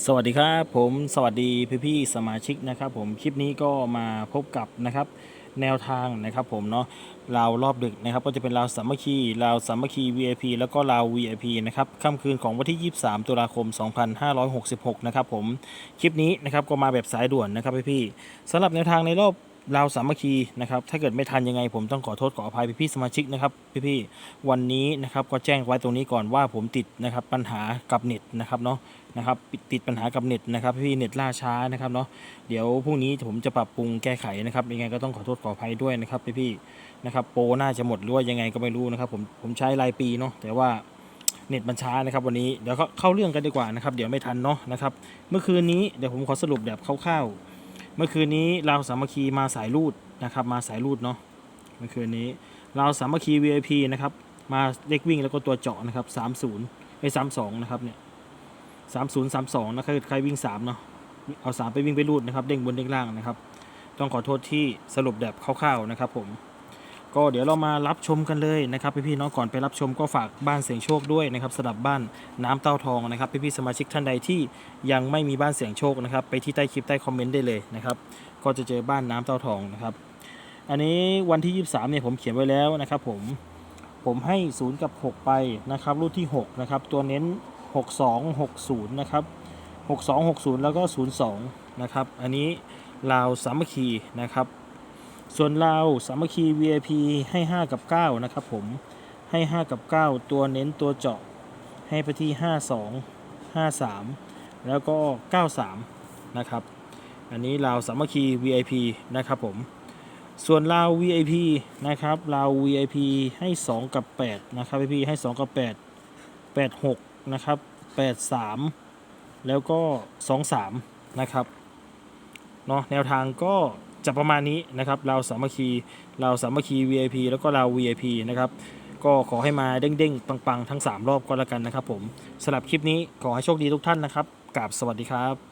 สวัสดีครับผมสวัสดีพี่พี่ๆสมาชิกนะครับผมคลิปนี้ก็มาพบกับนะครับแนวทางนะครับผมเนาะราวรอบดึกนะครับก็จะเป็นราวสามัคคีราวสามัคคี VIP แล้วก็ราว VIP นะครับค่ำคืนของวันที่ 23 ตุลาคม 2566 นะครับผมคลิปนี้นะครับก็มาแบบสายด่วนนะครับพี่พี่ๆสำหรับแนวทางในรอบ ราวสามัคคีนะครับ ถ้าเกิดไม่ทันยังไงผมต้องขอโทษขออภัยพี่พี่ๆสมาชิกนะครับพี่พี่ๆวันนี้นะครับก็แจ้งไว้ตรงนี้ก่อนว่าผมติดนะครับปัญหากับเน็ตนะครับเนาะนะครับติดปัญหากับเน็ตนะครับพี่เน็ตล่าช้านะครับเนาะเดี๋ยวพรุ่งนี้ผมจะปรับปรุงแก้ไขนะครับยังไงก็ต้องขอโทษขออภัยด้วยนะครับพี่พี่ๆนะครับโปรน่าจะหมดหรือว่ายังไงก็ไม่รู้นะครับผมผมใช้รายปีเนาะแต่ว่าเน็ตมันช้านะครับวันนี้เดี๋ยวเข้าเรื่องกันดีกว่านะครับเดี๋ยวไม่ทันเนาะนะครับเมื่อคืนนี้เดี๋ยวผมขอสรุปแบบคร่าวๆ เมื่อคืนนี้เราสามัคคีมาสายรูดนะครับ มาสายรูดเนาะเมื่อคืนนี้เราสามัคคี VIP นะครับมาเล็กวิ่งแล้วก็ตัวเจาะนะครับ30ไอ้32นะครับเนี่ยสามศูนย์สามสองนะครับใครวิ่งสามเนาะเอาสามไปวิ่งไปรูดนะครับ เด้งบนเด้งล่างนะครับ ต้องขอโทษที่สรุปแบบคร่าวๆนะครับผม ก็เดี๋ยวเรามารับชมกันเลยนะครับพี่ๆน้องก่อนไปรับชมก็ฝากบ้านเสียงโชคด้วยนะครับสำหรับบ้านน้ำเต้าทองนะครับพี่ๆสมาชิกท่านใดที่ยังไม่มีบ้านเสียงโชคนะครับไปที่ใต้คลิปใต้คอมเมนต์ได้เลยนะครับก็จะเจอบ้านน้ำเต้าทองนะครับอันนี้วันที่ 23เนี่ยผมเขียนไว้แล้วนะครับผมผมให้ 0 กับ 6 ไปนะครับรูปที่ 6 นะครับ ตัวเน้น 6260 นะครับ 6260 แล้วก็ 02 นะครับ อันนี้ลาวสามัคคีนะครับ ส่วนลาวสามัคคี VIP ให้ 5 กับ 9 นะครับผมให้ 5 กับ 9 ตัวเน้นตัวเจาะให้ไปที่ 52 53 แล้วก็ 93 นะครับ อันนี้ลาวสามัคคี VIP นะครับผมส่วนลาว VIP นะครับลาว VIP ให้ 2 กับ 8 นะครับพี่ให้ 2 กับ 8 86 นะครับ 83 แล้วก็ 23 นะครับเนาะแนวทางก็ จะประมาณนี้นะครับเราสามัคคีเราสามัคคี VIP แล้วก็เรา VIP นะครับก็ขอให้มาเด้งๆ ปังๆ ทั้ง 3 รอบก็แล้วกันนะครับผมสำหรับคลิปนี้ขอให้โชคดีทุกท่านนะครับกราบสวัสดีครับ